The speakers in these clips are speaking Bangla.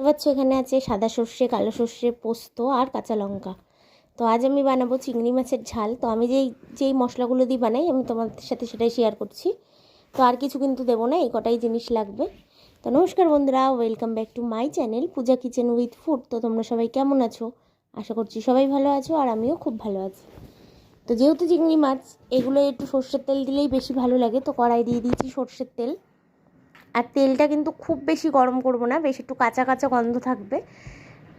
পাচ্ছ এখানে আছে সাদা সর্ষে, কালো সর্ষে, পোস্ত আর কাঁচা লঙ্কা। তো আজ আমি বানাবো চিংড়ি মাছের ঝাল। তো আমি যেই যেই মশলাগুলো দিয়ে বানাই, আমি তোমাদের সাথে সেটাই শেয়ার করছি। তো আর কিছু কিন্তু দেবো না, এই কটাই জিনিস লাগবে। তো নমস্কার বন্ধুরা welcome back to my channel Puja kitchen with food তো তোমরা সবাই কেমন আছো? আশা করছি সবাই ভালো আছো আর আমিও খুব ভালো আছি। তো যেহেতু চিংড়ি মাছ, এগুলো একটু সর্ষের তেল দিলেই বেশি ভালো লাগে, তো কড়াই দিয়ে দিয়েছি সর্ষের তেল। আর তেলটা কিন্তু খুব বেশি গরম করব না, বেশ একটু কাঁচা কাঁচা গন্ধ থাকবে।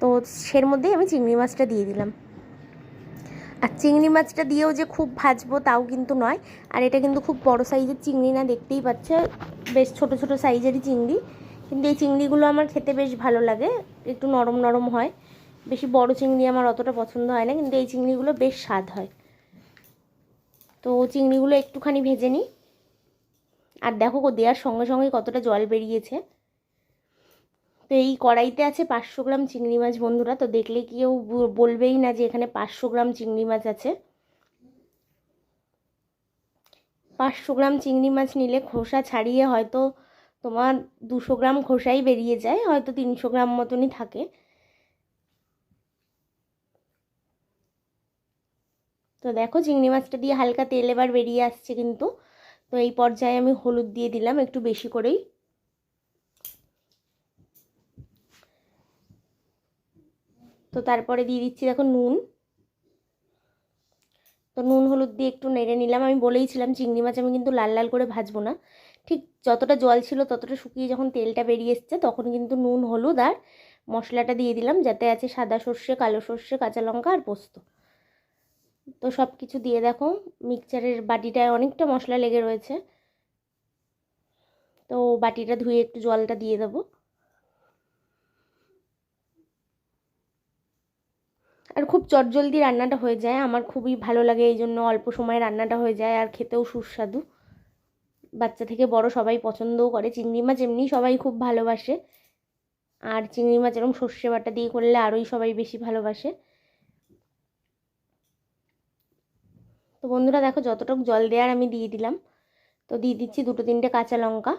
তো সের মধ্যেই আমি চিংড়ি মাছটা দিয়ে দিলাম। আর চিংড়ি মাছটা দিয়েও যে খুব ভাজবো তাও কিন্তু নয়। আর এটা কিন্তু খুব বড় সাইজের চিংড়ি না, দেখতেই পাচ্ছে? বেশ ছোট ছোট সাইজেরই চিংড়ি। কিন্তু এই চিংড়িগুলো আমার খেতে বেশ ভালো লাগে, একটু নরম নরম হয়। বেশি বড় চিংড়ি আমার অতটা পছন্দ হয় না, কিন্তু এই চিংড়িগুলো বেশ স্বাদ হয়। তো চিংড়িগুলো একটুখানি ভেজে নিই। আর দেখো দেওয়ার সঙ্গে সঙ্গে কতটা জল বেরিয়েছে। তো এই কড়াইতে আছে পাঁচশো গ্রাম চিংড়ি মাছ, বন্ধুরা। তো দেখলে কেউ বলবেই না যে এখানে পাঁচশো গ্রাম চিংড়ি মাছ আছে। পাঁচশো গ্রাম চিংড়ি মাছ নিলে খোসা ছাড়িয়ে হয়তো তোমার দুশো গ্রাম খোসাই বেরিয়ে যায়, হয়তো তিনশো গ্রাম মতনই থাকে। তো দেখো, চিংড়ি মাছটা দিয়ে হালকা তেল এবার বেরিয়ে আসছে কিন্তু। তো এই পর্যায়ে আমি হলুদ দিয়ে দিলাম একটু বেশি করেই। তো তারপরে দিয়ে দিচ্ছি দেখো নুন। তো নুন হলুদ দিয়ে একটু নেড়ে নিলাম। আমি বলেইছিলাম চিংড়ি মাছ আমি কিন্তু লাল লাল করে ভাজবো না। ঠিক যতটা জল ছিল ততটা শুকিয়ে যখন তেলটা বেরিয়ে এসছে তখন কিন্তু নুন, হলুদ আর মশলাটা দিয়ে দিলাম। যাতে আছে সাদা সর্ষে, কালো সর্ষে, কাঁচা লঙ্কা আর পোস্ত। তো সব কিছু দিয়ে দেখো মিক্সচারের বাটিটায় অনেকটা মশলা লেগে রয়েছে। তো বাটিটা ধুয়ে একটু জলটা দিয়ে দেবো। আর খুব চটজলদি রান্নাটা হয়ে যায়। আমার খুবই ভালো লাগে এই জন্য অল্প সময়ে রান্নাটা হয়ে যায় আর খেতেও সুস্বাদু। বাচ্চা থেকে বড় সবাই পছন্দও করে। চিংড়ি মাছ এমনি সবাই খুব ভালোবাসে। আর চিংড়ি মাছ এরকম সর্ষে বাটা দিয়ে করলে আরোই সবাই বেশি ভালোবাসে। বন্ধুরা দেখো যতটুকু জল দেওয়ার আমি দিয়ে দিলাম। তো দিয়ে দিচ্ছি দুটো তিনটে কাঁচা লঙ্কা।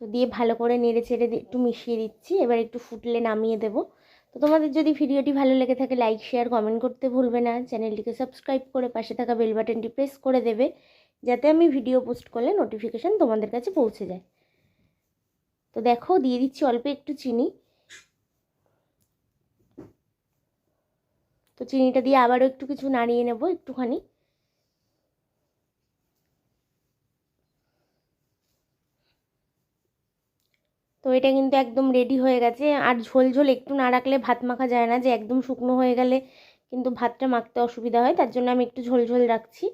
তো দিয়ে ভালো করে নেড়ে চেড়ে একটু মিশিয়ে দিচ্ছি। এবার একটু ফুটলে নামিয়ে দেবো। তো তোমাদের যদি ভিডিওটি ভালো লেগে থাকে লাইক শেয়ার কমেন্ট করতে ভুলবে না। চ্যানেলটিকে সাবস্ক্রাইব করে পাশে থাকা বেল বাটনটি প্রেস করে দেবে, যাতে আমি ভিডিও পোস্ট করলে নোটিফিকেশান তোমাদের কাছে পৌঁছে যায়। তো দেখো, দিয়ে দিচ্ছি অল্প একটু চিনি। তো চিনিটা দিয়ে আবারও একটু কিছু নাড়িয়ে নেব একটুখানি। তো এটা কিন্তু একদম রেডি হয়ে গেছে। আর ঝোল ঝোল একটু না রাখলে ভাত মাখা যায় না যে একদম শুকনো হয়ে গেলে কিন্তু ভাতটা মাখতে অসুবিধা হয়। তার জন্য আমি একটু ঝোল ঝোল রাখছি।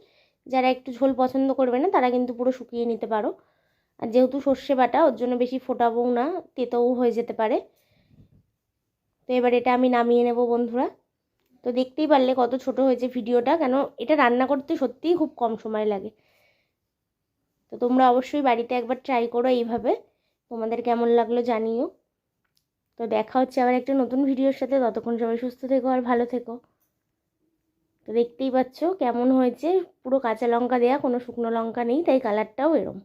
যারা একটু ঝোল পছন্দ করবে না, তারা কিন্তু পুরো শুকিয়ে নিতে পারো। আর যেহেতু সর্ষে বাটা, ওর জন্য বেশি ফোটাবও না, তেতোও হয়ে যেতে পারে। তো এবার এটা আমি নামিয়ে নেব বন্ধুরা। তো দেখতেই পারলে কত ছোট হয়েছে ভিডিওটা, কেন এটা রান্না করতে সত্যিই খুব কম সময় লাগে। তো তোমরা অবশ্যই বাড়িতে একবার ট্রাই করো এইভাবে। তোমাদের কেমন লাগল জানিও। তো দেখা হচ্ছে আবার একটা নতুন ভিডিওর সাথে। ততক্ষণ সবাই সুস্থ থেকো আর ভালো থেকো। তো দেখতেই পাচ্ছ কেমন হয়েছে। পুরো কাঁচা লঙ্কা দেয়া, কোনো শুকনো লঙ্কা নেই, তাই কালারটাও এরম।